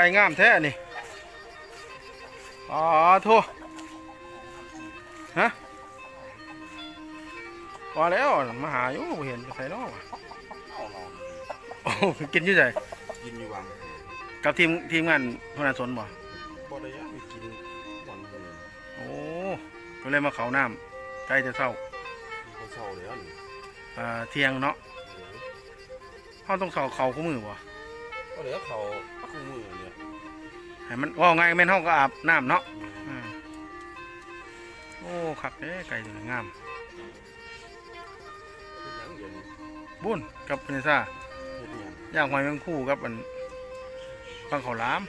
ไก่งามแท้นี่อ๋อโทฮะพอแล้วมาหาอยู่บ่เห็นไปใส่นอกเอาเราโอ้กินอยู่ไสกินอยู่วังกับทีมทีมงานพนันสนบ่บ่ได้ยังมีกินวันหนึ่งโอ้ก็เลยมาเขาน้ำใกล้จะเศร้าเขาเศร้าแล้วนี่อ่าเที่ยงเนาะเขาต้องเศร้าเขาคู่มือบ่ก็เดี๋ยวเขา คู่มือเนี่ยให้มันว่าไงแม่นเฮาก็อาบน้ำเนาะอ่าโอ้คักเด้ไก่ตัวนี้งาม เป็นหยังเดี๋ยวนี้บุญกับเนซ่าเฮ็ดหยังย่างหอยแมงคู่กับอันฟังเขาวหลาม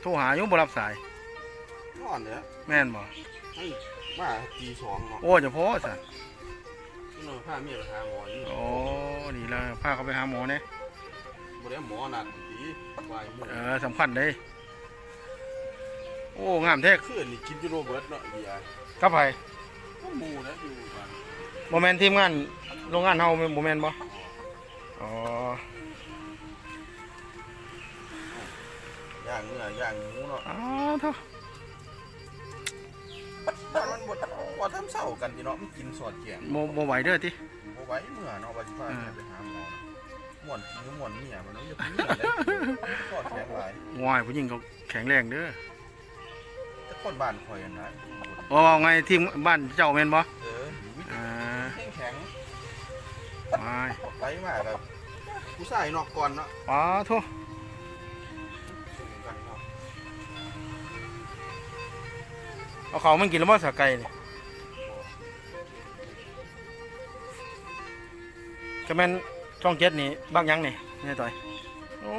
โทรหาอยู่บ่รับสาย นอนเนี่ยแม่นบ่ให้มาตีสองเนาะโอ้เจะพอสั่นนอนพาเมียไปหาหมออยู่โอ้นี่ละพาเขาไปหาหมอเนี่ย บ่ได้หมอนัดตีวายหมู่เออสำคัญเลยโอ้งามแท้คืนนี่กินอยู่โรเบิร์ตเนาะเบียร์กับไผก็หมู่นะอยู่บ้านบ่แม่นทีมงานโรงงานเฮาแม่นบ่แม่นบ่อ๋อย่างเนื้อย่างหมูเนาะอ้าวเถอะมันมันบ่บ่ทำเศร้ากันอยู่เนาะมันกินสอดแกงบ่บ่ไหวเด้อติบ่ไหวเมื่อเนาะว่าสิพาเมียไปหาหมอเนาะ ม่วนกินก็ม่วนเมียมันเนาะอย่าเพิ่งเมียได้สอดแกงหลายง่ายผู้หญิงเขาแข็งแรงเด้อแต่คนบ้านข่อยอะนะว่าว่าไงทีมบ้านเจ้าแม่นบ่เออวิอ่าแข็งแข็งไม่ไปมาแบบผู้ชายนอกก่อนเนาะอ๋อโทษสู้กันเนาะเอาเขามันกินแล้วบ่สะไก่นี่ก็แม่น ช่องเจ็ดนี่บักหยังนี่นี่ต่อยโอ้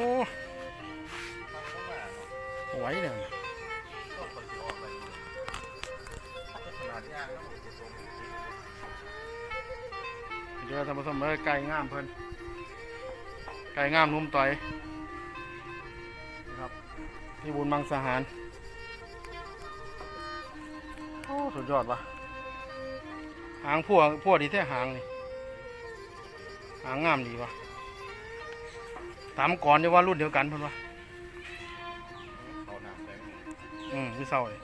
ไหวเลยก็คนที่ออกไปแต่ขนาดย่างแล้วมันจะทรงเดี๋ยวทำผสมเลยไก่งามเพิ่นไก่งามนุ่มต่อยนะครับพี่บุญมังสหารโอ้สุดยอดวะหางพวกพวกดีแท้หางนี่ หางงามดีว่ะตามก่อนจะว่ารุ่นเดียวกันเพิ่นวะเขาหนักแรงเนี่ยอืมพี่เศร้าเลย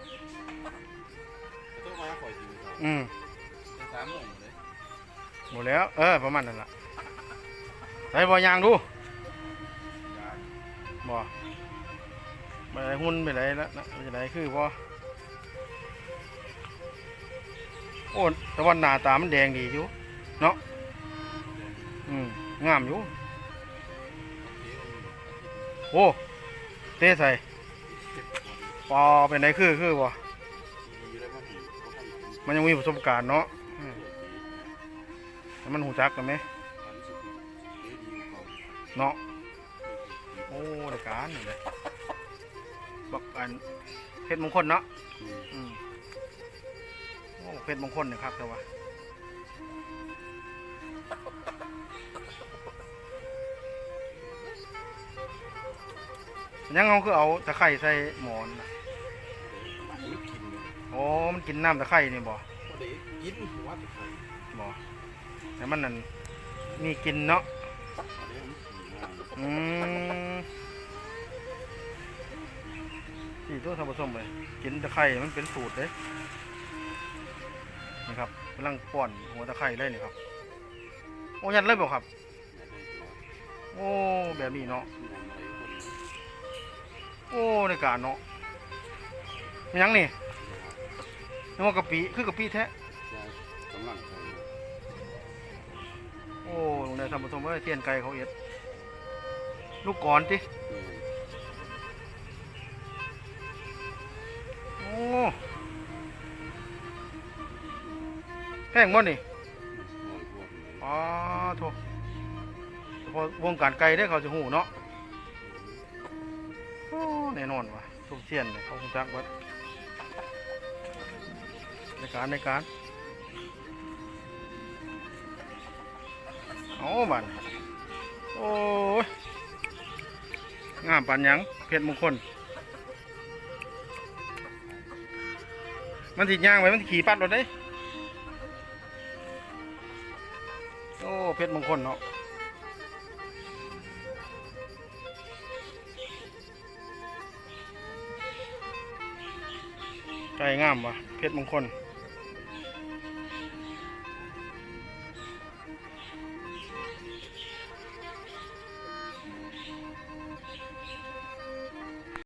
แต่ต้องมาข่อยจริงครับอืมเป็นสามโมงเลยหมดแล้ว เออ ประมาณนั้นล่ะไปบ่ยางดูยางบ่ไปไหนหุ่นไปไหนแล้วนะไปไหนคือบ่โอ้แต่ว่าหน้าตามันแดงดีอยู่ เนาะ อืมงามอยู่ โอ้เตะใส่ปอเก็นอไปไหนคือคือบ่ดีแล้วมันอยู่ก็ทำมันยังมีประสบการณ์เนาะมันหูจักกันไหมเนาะโอ้รายการนี่เลยบักอันเพชรมงคลเนาะอืมโอ้เพชรมงคลเนี่ยครับแต่ว่า ยังเอาคือเอาตะไคร่ใส่หมอนน่ะมันกินโอ้มันกินน้ำตะไคร่นี่บ่ก็ได้กินหัวติดไข่บ่แต่มันนั่นมีกินเนาะอันนี้มันขี่มาอืมนี่ตัวทำผสมเลยกินตะไคร่มันเป็นสูตรเลยนี่ครับกำลังป้อนหัวตะไคร่เลยนี่ครับโอ้ยัดเลยบ่ครับโอ้ แบบนี้เนาะโอ้ในการเนาะมันยังนี่นึกว่ากะปิคือกะปิแท้กำลังโอ้ลงในทำผสมไว้เทียนไก่เขาเอ็ดลูกก่อนติโอ้แพงบ่นี่อ๋อโถเฉพาะ วงการไก่ได้เขาจะหูเนาะโอ้แน่นอนว่ะทุกเทียนเขาคงจักเบัดในการในการเอาบันโอ้ยงามปันยังเพชรมงคล มันติดยางไว้มันขี่ปัดรถได้โอ้เพชรมงคลเนาะ ไก่งามวะเพชรมงคล